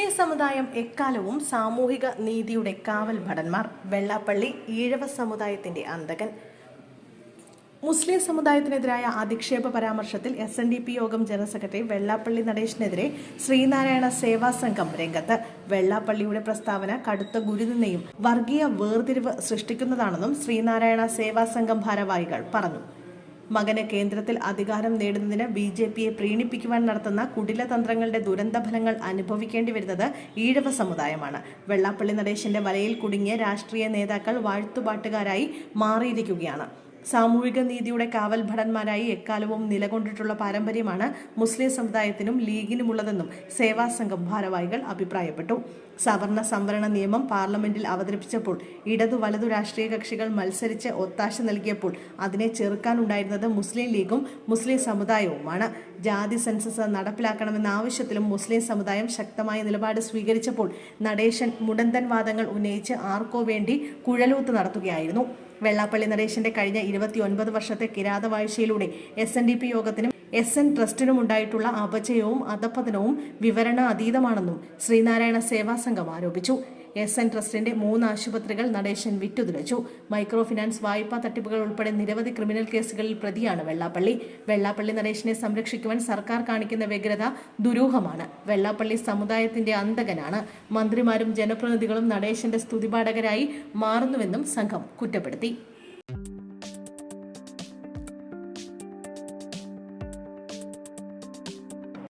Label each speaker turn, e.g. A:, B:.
A: മുസ്ലിം സമുദായം എക്കാലവും സാമൂഹിക നീതിയുടെ കാവൽ ഭടന്മാർ. വെള്ളാപ്പള്ളി ഈഴവ സമുദായത്തിന്റെ അന്തകൻ മുസ്ലിം സമുദായത്തിനെതിരായ അധിക്ഷേപ പരാമർശത്തിൽ എസ് എൻ ഡി പി യോഗം ജനറൽ സെക്രട്ടറി വെള്ളാപ്പള്ളി നടേശനെതിരെ ശ്രീനാരായണ സേവാ സംഘം രംഗത്ത്. വെള്ളാപ്പള്ളിയുടെ പ്രസ്താവന കടുത്ത ഗുരുനിന്ദയും വർഗീയ വേർതിരിവ് സൃഷ്ടിക്കുന്നതാണെന്നും ശ്രീനാരായണ സേവാ സംഘം ഭാരവാഹികൾ പറഞ്ഞു. മകന് കേന്ദ്രത്തിൽ അധികാരം നേടുന്നതിന് ബി ജെ പിയെ പ്രീണിപ്പിക്കുവാൻ നടത്തുന്ന കുടിലതന്ത്രങ്ങളുടെ ദുരന്തഫലങ്ങൾ അനുഭവിക്കേണ്ടി വരുന്നത് ഈഴവ സമുദായമാണ്. വെള്ളാപ്പള്ളി നടേശന്റെ വലയിൽ കുടുങ്ങിയ രാഷ്ട്രീയ നേതാക്കൾ വാഴ്ത്തുപാട്ടുകാരായി മാറിയിരിക്കുകയാണ്. സാമൂഹിക നീതിയുടെ കാവൽ ഭടന്മാരായി എക്കാലവും നിലകൊണ്ടിട്ടുള്ള പാരമ്പര്യമാണ് മുസ്ലിം സമുദായത്തിനും ലീഗിനുമുള്ളതെന്നും സേവാ സംഘം ഭാരവാഹികൾ അഭിപ്രായപ്പെട്ടു. സവർണ സംവരണ നിയമം പാർലമെന്റിൽ അവതരിപ്പിച്ചപ്പോൾ ഇടതു വലതു രാഷ്ട്രീയ കക്ഷികൾ മത്സരിച്ച് ഒത്താശ നൽകിയപ്പോൾ അതിനെ ചെറുക്കാനുണ്ടായിരുന്നത് മുസ്ലിം ലീഗും മുസ്ലിം സമുദായവുമാണ്. ജാതി സെൻസസ് നടപ്പിലാക്കണമെന്ന ആവശ്യത്തിലും മുസ്ലിം സമുദായം ശക്തമായ നിലപാട് സ്വീകരിച്ചപ്പോൾ നടേശൻ മുടന്തൻ വാദങ്ങൾ ഉന്നയിച്ച് ആർക്കോ വേണ്ടി കുഴലൂത്ത് നടത്തുകയായിരുന്നു. വെള്ളാപ്പള്ളി നടേശന്റെ കഴിഞ്ഞ ഇരുപത്തി ഒൻപത് വർഷത്തെ കിരാതവാഴ്ചയിലൂടെ എസ് എൻ ഡി പി യോഗത്തിനും എസ് എൻ ട്രസ്റ്റിനും ഉണ്ടായിട്ടുള്ള അപജയവും അധപ്പതനവും വിവരണ അതീതമാണെന്നും ശ്രീനാരായണ സേവാ സംഘം ആരോപിച്ചു. എസ് എൻ ട്രസ്റ്റിന്റെ മൂന്ന് ആശുപത്രികൾ നടേശൻ വിറ്റുതുലച്ചു മൈക്രോ ഫിനാൻസ് വായ്പാ തട്ടിപ്പുകൾ ഉൾപ്പെടെ നിരവധി ക്രിമിനൽ കേസുകളിൽ പ്രതിയാണ് വെള്ളാപ്പള്ളി. വെള്ളാപ്പള്ളി നടേശനെ സംരക്ഷിക്കുവാൻ സർക്കാർ കാണിക്കുന്ന വ്യഗ്രത ദുരൂഹമാണ്. വെള്ളാപ്പള്ളി സമുദായത്തിന്റെ അന്തകനാണ് മന്ത്രിമാരും ജനപ്രതിനിധികളും നടേശന്റെ സ്തുതിപാഠകരായി മാറുന്നുവെന്നും സംഘം കുറ്റപ്പെടുത്തി.